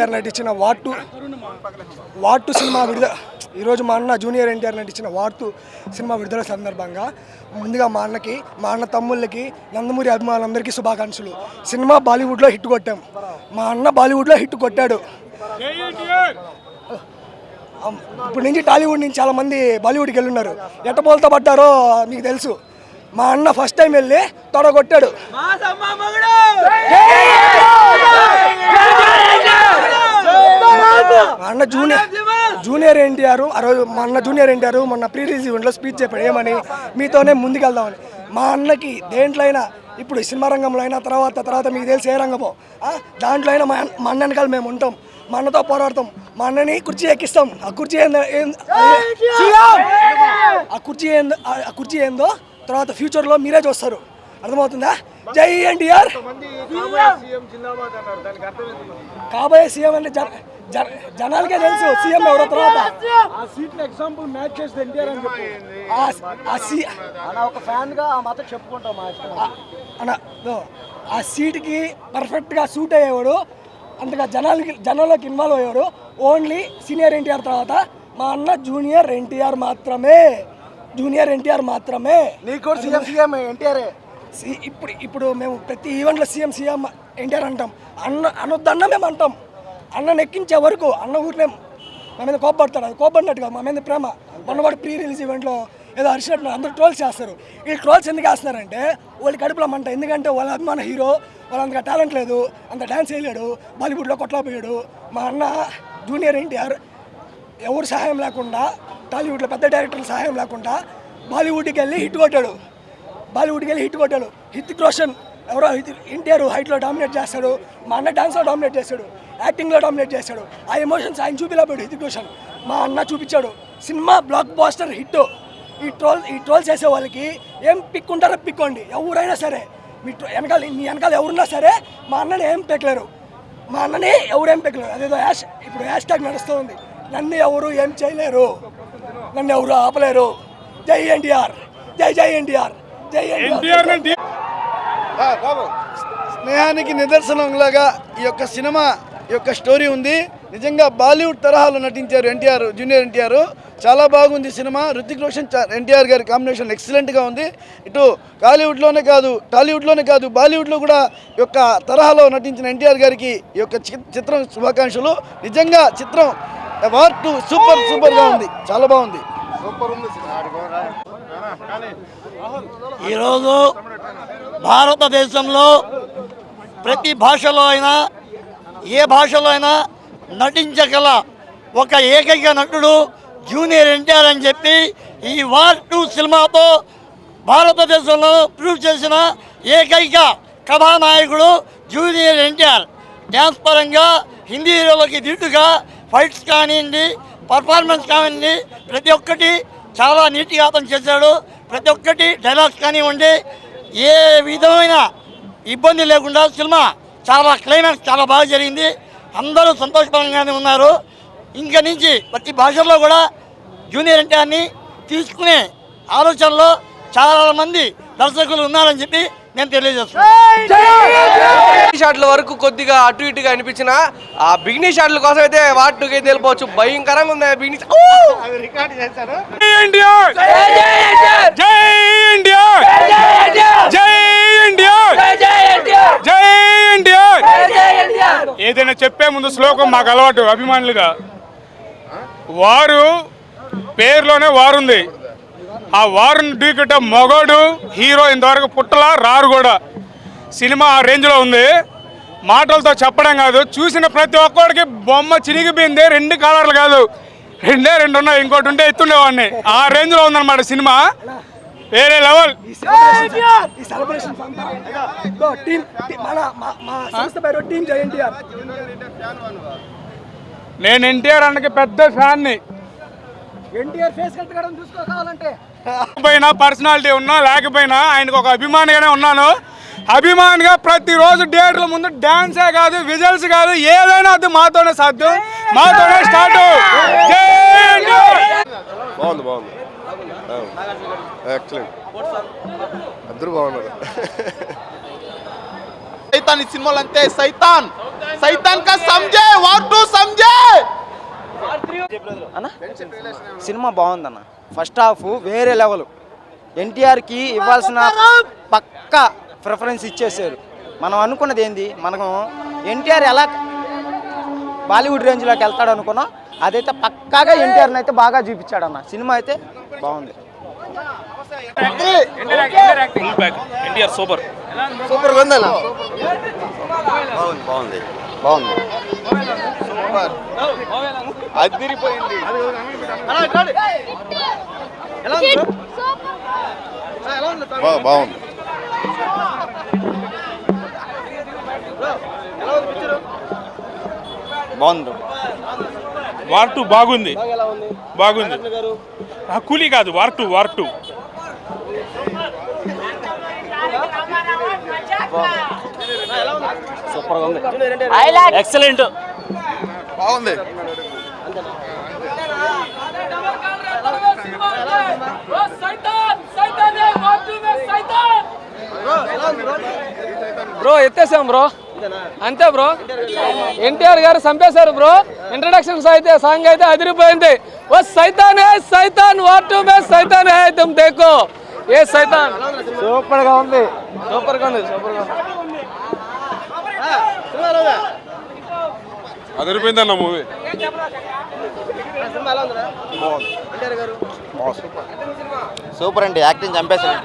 ఎన్టీఆర్ నటించిన వాటు వాటు సినిమా విడుదల ఈరోజు మా అన్న జూనియర్ ఎన్టీఆర్ నటించిన వాటు సినిమా విడుదల సందర్భంగా ముందుగా మా అన్నకి మా అన్న తమ్ముళ్ళకి నందమూరి అభిమానులందరికీ శుభాకాంక్షలు. సినిమా బాలీవుడ్లో హిట్ కొట్టాం. మా అన్న బాలీవుడ్లో హిట్ కొట్టాడు. ఇప్పుడు నుంచి టాలీవుడ్ నుంచి చాలా మంది బాలీవుడ్కి వెళ్ళున్నారు. ఎట్టబోల్తో పడ్డారో మీకు తెలుసు. మా అన్న ఫస్ట్ టైం వెళ్ళి తొడగొట్టాడు. మా అన్న జూనియర్ జూనియర్ ఎన్టీఆర్ ఆ రోజు మా అన్న జూనియర్ ఎన్టీఆర్ మొన్న ప్రీ రిలీజ్ ఈవెంట్లో స్పీచ్ చెప్పాడు ఏమని? మీతోనే ముందుకెళ్దామని. మా అన్నకి దేంట్లో అయినా ఇప్పుడు సినిమా రంగంలో అయినా తర్వాత తర్వాత మీకు తెలిసి ఏ రంగమో ఆ, దాంట్లో అయినా మా అన్న- మా అన్న వెనకాల మేము ఉంటాం. మా అన్నతో పోరాడతాం. మా అన్నని కుర్చీ ఎక్కిస్తాం. ఆ కుర్చీ ఏందో ఆ కుర్చీ ఏందో ఆ- కుర్చీ ఏందో తర్వాత ఫ్యూచర్లో మీరే చూస్తారు. అర్థమవుతుందా? జై ఎన్టీఆర్! కాబోయే సీఎం అంటే జనాలకే తెలుసు సీఎం ఎవరో తర్వాత. ఆ సీట్ ఎగ్జాంపుల్ మ్యాచ్ చేస్తే ఎన్టీఆర్ అని చెప్పి. ఆ- ఆ సీ అలా ఒక ఫ్యాన్గా ఆ మాత్రం చెప్పుకుంటాం మా ఇష్టం. అన్న ఆ సీట్కి పర్ఫెక్ట్గా సూట్ అయ్యేవాడు అంతగా జనాలకి జనంలోకి ఇన్వాల్వ్ అయ్యాడు ఓన్లీ సీనియర్ ఎన్టీఆర్ తర్వాత మా అన్న జూనియర్ ఎన్టీఆర్ మాత్రమే. జూనియర్ ఎన్టీఆర్ మాత్రమే. నీకు సీఎం సీఎం ఎన్టీఆర్. సి- ఇప్పుడు ఇప్పుడు మేము ప్రతి ఈవెంట్లో సీఎం సీఎం ఎన్టీఆర్ అంటాం. అన్న అనొద్దన్న మేము అంటాం. అన్నను ఎక్కించే వరకు అన్న ఊరినే మా మీద కోపడతాడు అది కోపడినట్టుగా మా మీద ప్రేమ. మొన్నవాడు ప్రీ రిలీజ్ ఈవెంట్లో ఏదో అరిచినట్టు అందరూ ట్రోల్స్ చేస్తారు. ఈ ట్రోల్స్ ఎందుకు వేస్తున్నారంటే వాళ్ళ కడుపులో మంట. ఎందుకంటే వాళ్ళ అభిమాన హీరో వాళ్ళ అంతగా టాలెంట్ లేదు అంత డ్యాన్స్ వేయలేడు బాలీవుడ్లో కొట్లాపోయాడు మా అన్న జూనియర్ ఎన్టీఆర్ ఎవరు సహాయం లేకుండా టాలీవుడ్లో పెద్ద డైరెక్టర్ల సహాయం లేకుండా బాలీవుడ్కి వెళ్ళి హిట్ కొట్టాడు. బాలీవుడ్కి వెళ్ళి హిట్ కొట్టాడు. హిత్ రోషన్ ఎవరో ఎన్టీఆర్ హైట్లో డామినేట్ చేస్తాడు. మా అన్న డాన్స్లో డామినేట్ చేస్తాడు. యాక్టింగ్లో డామినేట్ చేస్తాడు ఆ ఎమోషన్స్ ఆయన చూపిలేపాడు హితిక్ రోషన్. మా అన్న చూపించాడు. Cinema blockbuster hit. ఈ ట్రోల్ ఈ ట్రోల్ చేసే వాళ్ళకి ఏం పిక్ ఉంటారో పిక్కోండి. ఎవరైనా సరే మీ ట్రో- వెనకాల మీ వెనకాల ఎవరున్నా సరే మా అన్నని ఏం పెక్కలేరు మా అన్నని ఎవరేం పెక్కలేరు అదేదో యాష్ ఇప్పుడు హ్యాష్ ట్యాగ్ నడుస్తూ ఉంది నన్ను ఎవరు ఏం చేయలేరు. నన్ను ఎవరు ఆపలేరు. జై ఎన్టీఆర్. జై జై ఎన్టీఆర్. జై ఎన్టీఆర్. స్నేహానికి నిదర్శనంలాగా ఈ యొక్క సినిమా యొక్క స్టోరీ ఉంది. నిజంగా బాలీవుడ్ తరహాలో నటించారు ఎన్టీఆర్ జూనియర్ ఎన్టీఆర్. చాలా బాగుంది సినిమా. రుతిక్ రోషన్ చా- ఎన్టీఆర్ గారి కాంబినేషన్ ఎక్సలెంట్గా ఉంది. ఇటు కాలీవుడ్లోనే కాదు టాలీవుడ్లోనే కాదు బాలీవుడ్లో కూడా ఈ యొక్క తరహాలో నటించిన ఎన్టీఆర్ గారికి ఈ యొక్క చిత్రం శుభాకాంక్షలు. నిజంగా చిత్రం వార్ టూ సూపర్ సూపర్గా ఉంది. చాలా బాగుంది. ఈరోజు భారతదేశంలో ప్రతి భాషలో అయినా ఏ భాషలో అయినా నటించగల ఒక ఏకైక నటుడు జూనియర్ ఎన్టీఆర్ అని చెప్పి ఈ వార్ టూ సినిమాతో భారతదేశంలో ప్రూవ్ చేసిన ఏకైక కథానాయకుడు జూనియర్ ఎన్టీఆర్. డ్యాన్స్ పరంగా హిందీ హీరోలకి దిట్టుగా ఫైట్స్ కానివ్వండి పర్ఫార్మెన్స్ కానివ్వండి ప్రతి ఒక్కటి చాలా నీట్గా అతను చేశాడు. ప్రతి ఒక్కటి డైలాగ్స్ కానివ్వండి ఏ విధమైన ఇబ్బంది లేకుండా సినిమా చాలా క్లైమాక్స్ చాలా బాగా జరిగింది. అందరూ సంతోషకరంగానే ఉన్నారు. ఇంక నుంచి ప్రతి భాషల్లో కూడా జూనియర్ ఎన్టీఆర్ని తీసుకునే ఆలోచనలో చాలా మంది దర్శకులు ఉన్నారని చెప్పి నేను తెలియజేస్తున్నాను. షాట్ల వరకు కొద్దిగా అటు ఇటుగా అనిపించిన ఆ బిగినీ షాట్ల కోసం అయితే వాటికి అయితే వెళ్ళిపోవచ్చు. భయంకరంగా ఉంది బిగినీ ఆయన చెప్పే ముందు శ్లోకం మాకు అలవాటు అభిమానులుగా. వారు పేరులోనే వారుంది ఆ వారుని ఢీకొట్టే మగోడు హీరో ఇంతవరకు పుట్టలా రారు కూడా. సినిమా ఆ రేంజ్లో ఉంది. మాటలతో చెప్పడం కాదు చూసిన ప్రతి ఒక్కడికి బొమ్మ చినిగిపోయింది రెండు కలర్లు కాదు. రెండే రెండు ఉన్నాయి ఇంకోటి ఉంటే ఎత్తుండేవాడిని. ఆ రేంజ్లో ఉందన్నమాట సినిమా. వేరే లెవెల్! ఈ సెలబ్రేషన్ ఈ సెలబ్రేషన్స్ అంతా ఇదో టీమ్ టీ- మన మా- మా సంస్థ పేరు టీమ్ జై ఎన్టీఆర్ నేను ఎన్టీఆర్ అన్నకి పెద్ద ఫ్యాన్ని. ఎన్టీఆర్ ఫేస్ కట్ పర్సనాలిటీ ఉన్నా లేకపోయినా ఆయనకు ఒక అభిమానిగానే ఉన్నాను. అభిమానిగా ప్రతిరోజు థియేటర్ల ముందు డాన్సే కాదు విజువల్స్ కాదు ఏదైనా అది మాతోనే సాధ్యం. మాతోనే స్టార్ట్ జై ఎన్టీఆర్! బాగుంది బాగుంది ఎక్సలెంట్ అందరూ బాగున్నారు సైతాన్ ఈ సినిమాలు అంతే సైతాన్ సైతాన్ కా సంజే వార్ టు సంజే అన్న సినిమా బాగుందన్న. ఫస్ట్ హాఫ్ వేరే లెవెల్. ఎన్టీఆర్కి ఇవ్వాల్సిన పక్క ప్రిఫరెన్స్ ఇచ్చేసారు మనం అనుకున్నది ఏంది? మనం ఎన్టీఆర్ ఎలా బాలీవుడ్ రేంజ్లోకి వెళ్తాడు అనుకున్నాం అదైతే పక్కాగా ఎన్టీఆర్ని అయితే బాగా చూపించాడు అన్న సినిమా అయితే బాగుంది. ఎన్టీఆర్ సూపర్ సూపర్ ఉందన్న బాగుంది. బాగుంది. బాగుంది అదిరిపోయింది. బాగుంది. బాగుంది. వార్ టూ బాగుంది. బాగుంది. ఆ, కూలీ కాదు war two war two. Excellent బాగుంది. బ్రో ఎత్తేసాం బ్రో అంతే బ్రో ఎన్టీఆర్ గారు చంపేశారు బ్రో ఇంట్రడక్షన్ అయితే సాంగ్ అయితే అదిరిపోయింది. ఓ సైతాన్ హే సైతాన్ వార్ టు మే సైతాన్ హే తుమ్ దేకో ఏ సైతాన్? సూపర్గా ఉంది. సూపర్గా ఉంది సూపర్గా అదిరిపోయిందన్న మూవీ. సూపర్ అండి యాక్టింగ్ చంపేశారు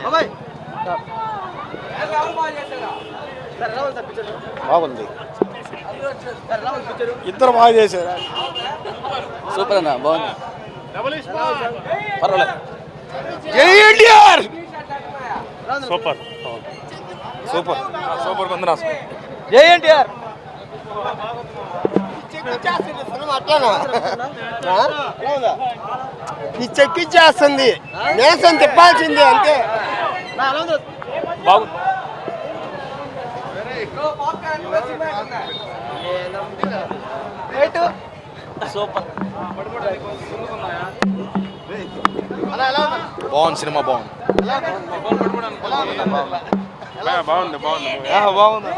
బాగుంది. ఇద్దరు బాగా చేశారు? సూపర్ అన్న బాగుంది. పర్వాలేదు సూపర్. సూపర్. సూపర్ కొందరు జై ఎన్టీఆర్ పిచ్చెక్కిచ్చేస్తుంది నేసం తిప్పాల్సిందే అంతే. బాగుంది బాగుంది. సినిమా బాగుంది. బాగుంది బాగుంది. బాగుంది. బాగుంది.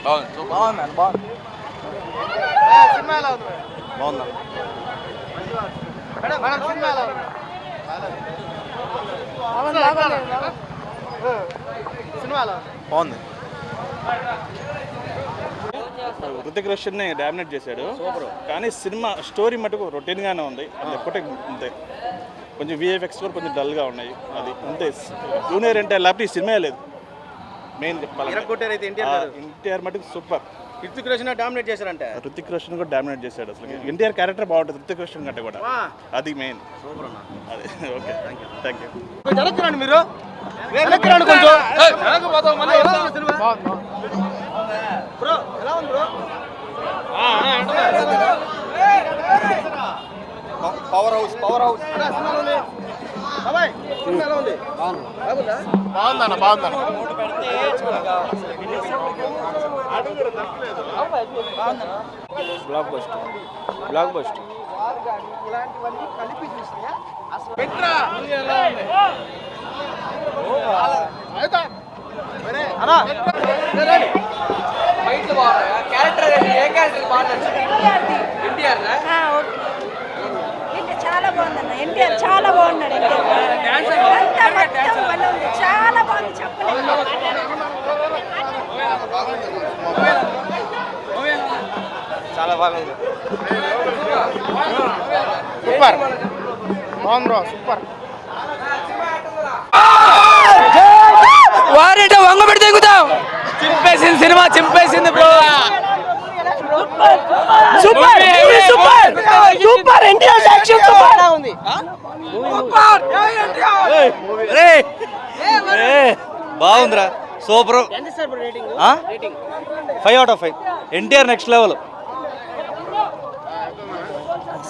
భయ్ బాగుంది బాగుంది బాగుంది బాగుంది. బాగుంది. రుతిక్ రోషన్ని డామినేట్ చేశాడు. కానీ సినిమా స్టోరీ మటుకు రొటీన్ గానే ఉంది. అది ఎప్పటికీ అంతే. కొంచెం విఎఫ్ఎక్స్ కూడా కొంచెం డల్గా ఉన్నాయి. అది అంతే. జూనియర్ అంటే లేకపోతే ఈ సినిమా లేదు. మెయిన్ చెప్పాలి ఎన్టీఆర్ మటుకు సూపర్ హిృతిక్ రోషన్ డామినేట్ చేశారంటే. రుతిక్ రోషన్ కూడా డామినేట్ చేశాడు అసలు ఎన్టీఆర్ క్యారెక్టర్ బాగుంటుంది. రుతిక్ రోషన్ కంటే కూడా. అది మెయిన్ అదే. ఓకే. థ్యాంక్ యూ జరుగుతున్నాండి మీరు. వెనక్కి రండి కొంచెం బ్రో ఎలా ఉంది bro? Powerhouse powerhouse బాగుందన్న బాగుందన్న. బ్లాక్ బస్ట్ బ్లాక్ బస్ట్ ఇలాంటివన్నీ కలిపి చూస్తే అసలు క్యారెక్టర్ ఏ క్యారెక్టర్ బాగా ఎన్టీఆర్ ఆ, ఓకే. ఏంటి చాలా బాగుందన్న ఎన్టీఆర్ చాలా బాగున్నాడు ఎన్టీఆర్. అంతా మొత్తం భలే ఉంది. చాలా బాగుంది చెప్పలేదు చాలా బాగుంది సూపర్. బాగుంది బ్రో సూపర్. వారంటే వంగ పెడితే ఎగుతాం చింపేసింది cinema చింపేసింది bro. Super! Super! Super! NTR action super! ఉంది? బాగుందిరా. సూపర్. ఎంత sir rating? Rating. Five out of five NTR next level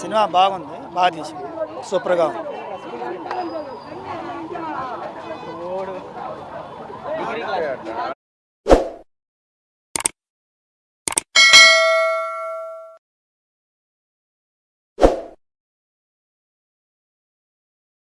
cinema బాగుంది బాగా తీసింది. సూపర్గా ఉంది.